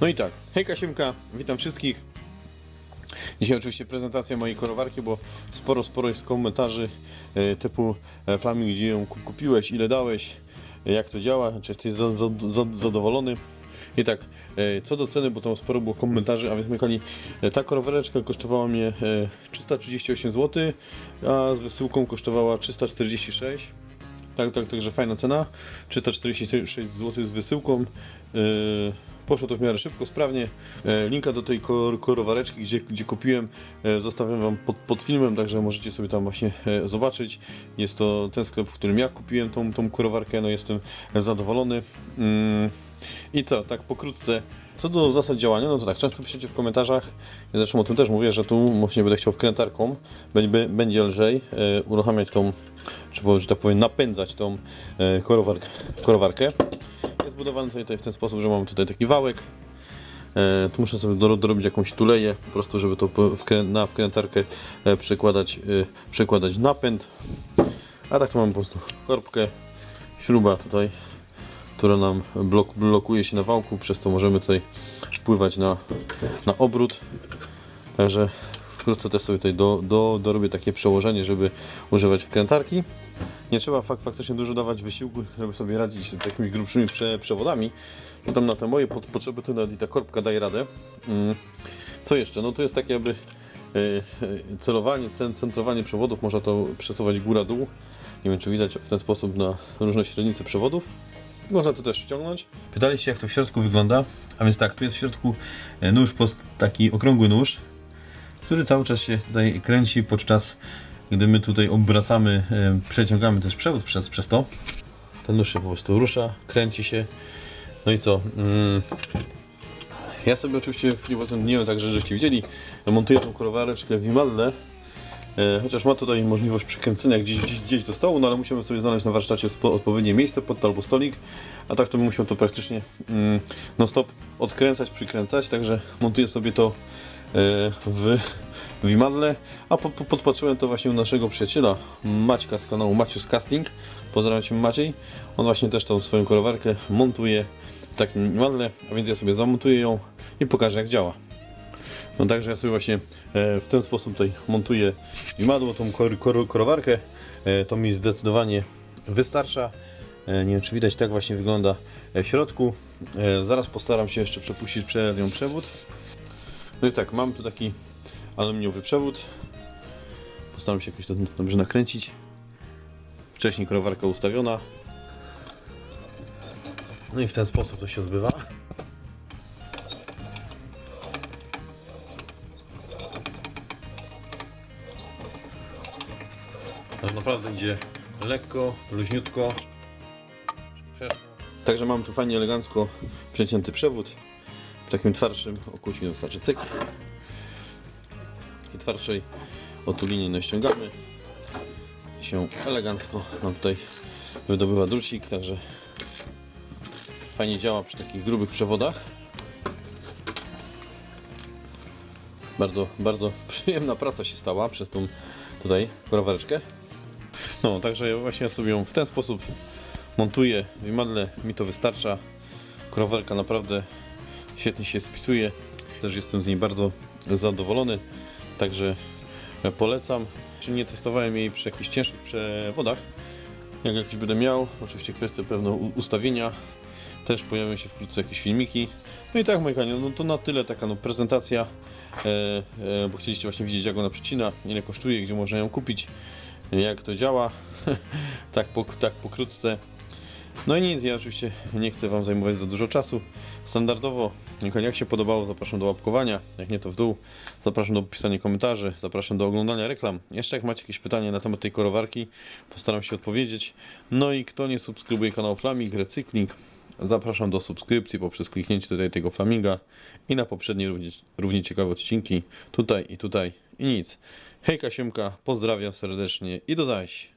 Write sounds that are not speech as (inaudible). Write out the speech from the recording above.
No i tak, hejka Siemka, witam wszystkich. Dzisiaj oczywiście prezentacja mojej korowarki, bo sporo, sporo jest komentarzy e, typu e, Flaming, gdzie ją ku- kupiłeś, ile dałeś, e, jak to działa, czy jesteś za, za, za, zadowolony. I tak, co do ceny, bo tam sporo było komentarzy, a więc e, ta korowereczka kosztowała mnie e, 338 zł, a z wysyłką kosztowała 346 tak, tak, także fajna cena. 346 zł z wysyłką. Yy, poszło to w miarę szybko, sprawnie. Yy, linka do tej kor korowareczki, gdzie, gdzie kupiłem, yy, zostawiam Wam pod, pod filmem, także możecie sobie tam właśnie yy, zobaczyć. Jest to ten sklep, w którym ja kupiłem tą, tą korowarkę, no jestem zadowolony. Yy, I co, tak pokrótce. Co do zasad działania, no to tak, często piszecie w komentarzach, ja zresztą o tym też mówię, że tu właśnie będę chciał wkrętarką, będzie, będzie lżej e, uruchamiać tą, czy że tak powiem, napędzać tą e, korowarkę, korowarkę. Zbudowany tutaj, w ten sposób, że mamy tutaj taki wałek. E, tu muszę sobie doro- dorobić jakąś tuleję, po prostu, żeby to na wkrętarkę e, przekładać, e, przekładać napęd. A tak to mamy po prostu korbkę, śruba tutaj która nam blok, blokuje się na wałku, przez to możemy tutaj wpływać na, na obrót. Także wkrótce też sobie tutaj do, do, dorobię takie przełożenie, żeby używać wkrętarki. Nie trzeba fak, faktycznie dużo dawać wysiłku, żeby sobie radzić z takimi grubszymi prze, przewodami. Tam na te moje pot, potrzeby to nawet i ta korbka daje radę. Mm. Co jeszcze? No tu jest takie jakby e, e, celowanie, cen- centrowanie przewodów, można to przesuwać góra-dół. Nie wiem czy widać w ten sposób na różne średnice przewodów. Można to też ściągnąć. Pytaliście jak to w środku wygląda. A więc tak, tu jest w środku e, nóż, taki okrągły nóż, który cały czas się tutaj kręci podczas gdy my tutaj obracamy, e, przeciągamy też przewód przez, przez to. Ten nóż się po prostu rusza, kręci się. No i co? Mm. Ja sobie oczywiście w obecnej, nie wiem tak, żeście widzieli, montuję tą korowareczkę w Imalle. E, Chociaż ma tutaj możliwość przykręcenia gdzieś, gdzieś, gdzieś do stołu, no ale musimy sobie znaleźć na warsztacie odpowiednie miejsce pod to albo stolik, a tak to bym musiał to praktycznie mm, non stop odkręcać, przykręcać, także montuję sobie to e, w, w Imadle, a po, po, podpatrzyłem to właśnie u naszego przyjaciela Maćka z kanału Macius Casting, pozdrawiam Cię Maciej, on właśnie też tą swoją korowarkę montuje w takim Imadle, a więc ja sobie zamontuję ją i pokażę jak działa. No także ja sobie właśnie e, w ten sposób tutaj montuję imadło, tą kor, kor, korowarkę. E, to mi zdecydowanie wystarcza. E, nie wiem czy widać, tak właśnie wygląda w środku. Zaraz postaram się jeszcze przepuścić przed nią przewód. No i tak, mam tu taki aluminiowy przewód. Postaram się jakoś to dobrze nakręcić. Wcześniej korowarka ustawiona. No i w ten sposób to się odbywa. Tak naprawdę idzie lekko, luźniutko. Także mam tu fajnie elegancko przecięty przewód. W takim twardszym okuciu wystarczy cyk. W takiej twardszej otulinie no ściągamy. Się elegancko nam tutaj wydobywa drucik, także fajnie działa przy takich grubych przewodach. Bardzo, bardzo (laughs) przyjemna praca się stała przez tą tutaj korowareczkę. No, także właśnie sobie ją w ten sposób montuję w Imadle, mi to wystarcza. Korowerka naprawdę świetnie się spisuje. Też jestem z niej bardzo zadowolony, także polecam. Czy nie testowałem jej przy jakichś cięższych przewodach? Jak jakiś będę miał, oczywiście kwestia pewno ustawienia. Też pojawią się wkrótce jakieś filmiki. No i tak, moi kochani, no to na tyle taka no, prezentacja, e, e, bo chcieliście właśnie widzieć jak ona przycina, ile kosztuje, gdzie można ją kupić, jak to działa. (laughs) tak, po, tak pokrótce. No i nic, ja oczywiście nie chcę Wam zajmować za dużo czasu. Standardowo, jak się podobało, zapraszam do łapkowania, jak nie to w dół. Zapraszam do pisania komentarzy, zapraszam do oglądania reklam. Jeszcze jak macie jakieś pytania na temat tej korowarki, postaram się odpowiedzieć. No i kto nie subskrybuje kanału Flaming Recykling, zapraszam do subskrypcji poprzez kliknięcie tutaj tego Flaminga i na poprzednie równie, równie ciekawe odcinki tutaj i tutaj i nic. Hejka Siemka, pozdrawiam serdecznie i do zaś.